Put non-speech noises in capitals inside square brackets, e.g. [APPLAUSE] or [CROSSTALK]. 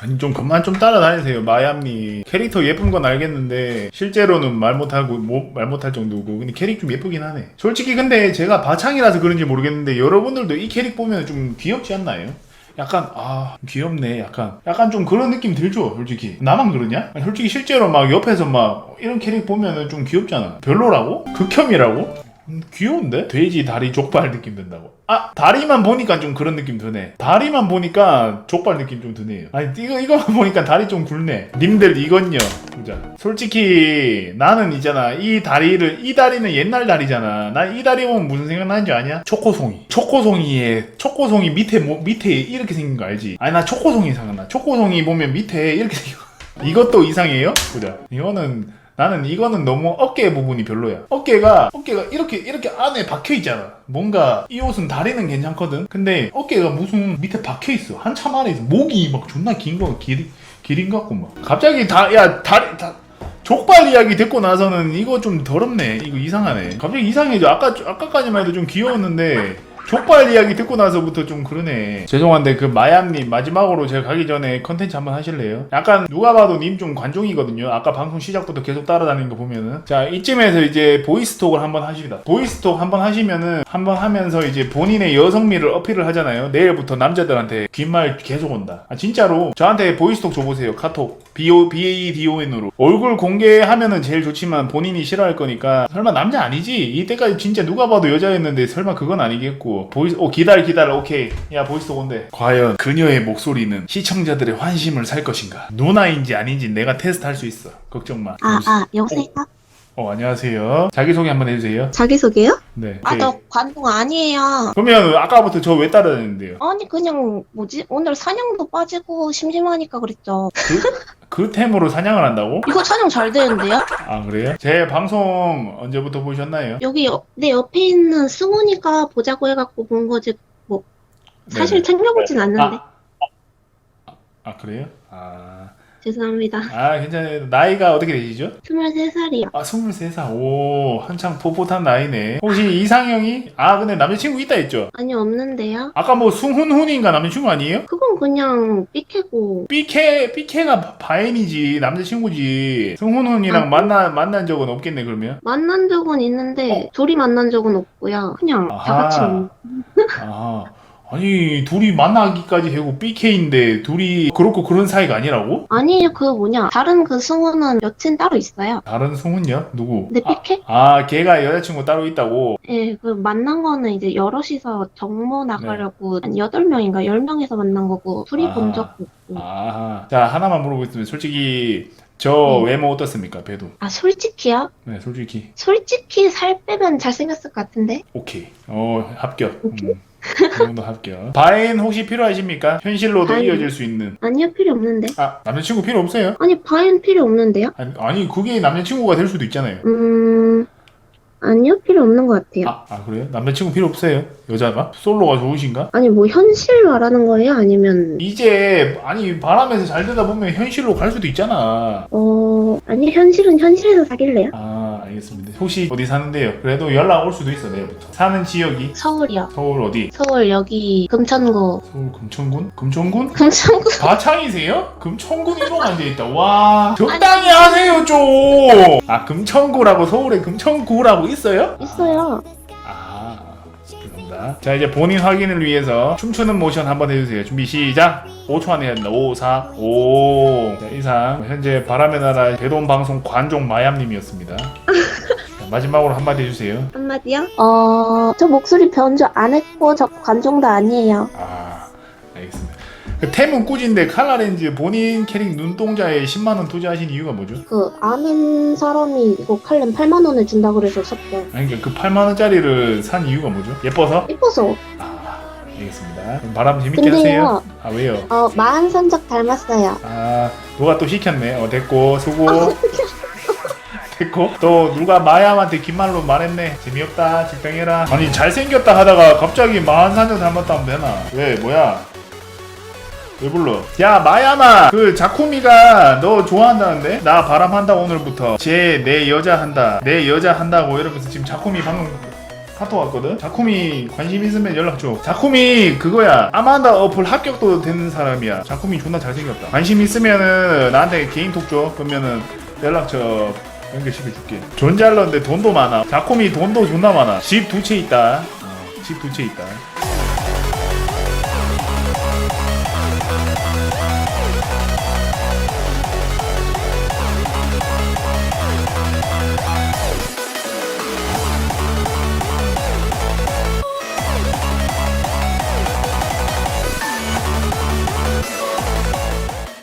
아니 좀 그만 좀 따라다니세요 마얌니 캐릭터 예쁜 건 알겠는데 실제로는 말 못하고 뭐, 말 못할 정도고 근데 캐릭 좀 예쁘긴 하네 솔직히 근데 제가 바창이라서 그런지 모르겠는데 여러분들도 이 캐릭 보면 좀 귀엽지 않나요? 약간 아 귀엽네 약간 약간 좀 그런 느낌 들죠 솔직히 나만 그러냐? 솔직히 실제로 막 옆에서 막 이런 캐릭 보면은 좀 귀엽잖아 별로라고? 극혐이라고? 음, 귀여운데? 돼지 다리 족발 느낌 든다고. 아, 다리만 보니까 좀 그런 느낌 드네. 다리만 보니까 족발 느낌 좀 드네요. 아니, 이거, 이거만 [LAUGHS] 보니까 다리 좀 굵네. 님들 이건요. 보자. 솔직히, 나는 있잖아. 이 다리를, 이 다리는 옛날 다리잖아. 난 이 다리 보면 무슨 생각나는 줄 아냐? 초코송이. 초코송이에, 초코송이 밑에, 뭐, 밑에 이렇게 생긴 거 알지? 아니, 나 초코송이 생각나. 초코송이 보면 밑에 이렇게 생긴 거. [LAUGHS] 이것도 이상해요? 보자. 이거는, 나는 이거는 너무 어깨 부분이 별로야. 어깨가 어깨가 이렇게 이렇게 안에 박혀 있잖아. 뭔가 이 옷은 다리는 괜찮거든. 근데 어깨가 무슨 밑에 박혀 있어. 한참 안에 있어. 목이 막 존나 긴 거, 길 길인 것 같고 막. 갑자기 다 야 다리 다 족발 이야기 듣고 나서는 이거 좀 더럽네. 이거 이상하네. 갑자기 이상해져. 아까 아까까지만 해도 좀 귀여웠는데. 족발 이야기 듣고 나서부터 좀 그러네. 죄송한데 그 마얌님 마지막으로 제가 가기 전에 컨텐츠 한번 하실래요? 약간 누가 봐도 님 좀 관종이거든요. 아까 방송 시작부터 계속 따라다니는 거 보면은 자 이쯤에서 이제 보이스톡을 한번 하십니다. 보이스톡 한번 하시면은 한번 하면서 이제 본인의 여성미를 어필을 하잖아요. 내일부터 남자들한테 귓말 계속 온다. 아 진짜로 저한테 보이스톡 줘보세요. 카톡 B O B A D O N으로 얼굴 공개하면은 제일 좋지만 본인이 싫어할 거니까 설마 남자 아니지? 이때까지 진짜 누가 봐도 여자였는데 설마 그건 아니겠고 보이스 오 기다려 기다려 오케이 야 보이스톡 온대 과연 그녀의 목소리는 시청자들의 환심을 살 것인가 누나인지 아닌지 내가 테스트 할 수 있어 걱정 마 아, 아, 여보세요? 어 안녕하세요 자기소개 한번 해주세요 자기소개요? 네 아, 오케이. 저 관동 아니에요. 그러면 아까부터 저 왜 따라다녔는데요 아니, 그냥, 뭐지? 오늘 사냥도 빠지고 심심하니까 그랬죠. 그, 그 템으로 사냥을 한다고? 이거 사냥 잘 되는데요? 아 그래요? 제 방송 언제부터 보셨나요? 여기 여- 내 옆에 있는 승훈이가 보자고 해갖고 본 거지, 뭐, 사실 네네. 챙겨보진 않는데. 아, 아 그래요? 아, 죄송합니다. 아 괜찮아요 나이가 어떻게 되시죠? 23살이요. 아, 23살. 오, 한창 풋풋한 나이네. 혹시 이상형이? 아, 근데 남자친구 있다 했죠? 아니, 없는데요? 아까 뭐 숭훈훈인가 남자친구 아니에요? 그건 그냥 삐캐고. 삐케, 삐케가 바- 바인이지, 남자친구지. 승훈훈이랑 아. 만나, 만난 적은 없겠네, 그러면? 만난 적은 있는데, 둘이 만난 적은 없고요. 그냥 다. 같이. 먹- 아, 아니, 둘이 만나기까지 하고 삐케인데, 둘이 그렇고 그런 사이가 아니라고? 아니에요, 그 뭐냐. 다른 그 승훈은 여친 따로 있어요. 다른 승훈이요? 누구? 근데 아, 삐캐? 아, 걔가 여자친구 따로 있다고? 예, 그 만난 거는 이제 여럿이서 정모 나가려고 한 8명인가 10명에서 만난 거고 둘이 네. 아. 본 적도 없고 아, 자, 하나만 물어보겠습니다. 솔직히, 저 네. 외모 어떻습니까, 배도? 아 솔직히요? 네, 솔직히. 솔직히 살 빼면 잘생겼을 것 같은데? 오케이. 어, 합격. 음, 이 정도 합격. 바인 혹시 필요하십니까? 현실로도 바인. 이어질 수 있는. 아니요 필요 없는데 아, 남자친구 필요 없어요? 아니 바엔 필요 없는데요? 아니, 아니 그게 남자친구가 될 수도 있잖아요. 음... 아니요 필요 없는 것 같아요 아, 아, 그래요? 남자친구 필요 없어요? 여자가? 솔로가 좋으신가? 아니 뭐 현실 말하는 거예요? 아니면 이제, 아니, 바람에서 잘 되다 보면 현실로 갈 수도 있잖아. 어... 아니 현실은 현실에서 사귈래요? 아, 알겠습니다. 혹시 어디 사는데요? 그래도 연락 올 수도 있어, 내일부터. 사는 지역이? 서울이요 서울 어디? 서울 여기 금천구 서울 금천군? 금천군? 금천구 [LAUGHS] 가창이세요? 금천군 이동 안 돼 있다. 와 적당히 하세요 좀. 아 금천구라고 서울에 금천구라고 있어요? 있어요 아 자 이제 본인 확인을 위해서 춤추는 모션 한번 해주세요. 준비 시작. 5초 안에 해야 된다. 5, 4, 5. 자, 이상 현재 바람의 나라 대돈 방송 관종 마얌님이었습니다. 자, 마지막으로 한마디 해주세요. 한마디요? 어... 저 목소리 변조 안 했고 저 관종도 아니에요 아 알겠습니다. 그 템은 꾸진데 칼라렌즈 본인 캐릭 눈동자에 10만 원 투자하신 이유가 뭐죠? 그 아는 사람이 이거 칼렘 8만 원에 준다 그래서 샀대. 아니 그러니까 그 8만 원짜리를 산 이유가 뭐죠? 예뻐서? 이뻐서. 아 알겠습니다. 그럼 바람 재밌게 근데요. 하세요. 아 왜요? 어 마흔 산적 닮았어요. 아 누가 또 시켰네. 어 됐고 수고. [LAUGHS] 됐고 또 누가 마얌한테 긴 말로 말했네. 재미없다. 집행해라. 아니 잘생겼다 하다가 갑자기 마흔산적 닮았다 하면 되나? 왜 뭐야? 왜 불러? 야 마야마! 그 자쿠미가 너 좋아한다는데? 나 바람한다 오늘부터. 쟤 내 여자 한다. 내 여자 한다고 이러면서 지금 자쿠미 방금 카톡 왔거든? 자쿠미 관심 있으면 연락 줘. 자쿠미 그거야. 아만다 어플 합격도 되는 사람이야. 자쿠미 존나 잘생겼다. 관심 있으면은 나한테 개인톡 줘. 그러면은 연락처 연결시켜줄게. 존잘러인데 돈도 많아. 자쿠미 돈도 존나 많아. 집 두 채 있다. 어, 집두 채 있다 Thank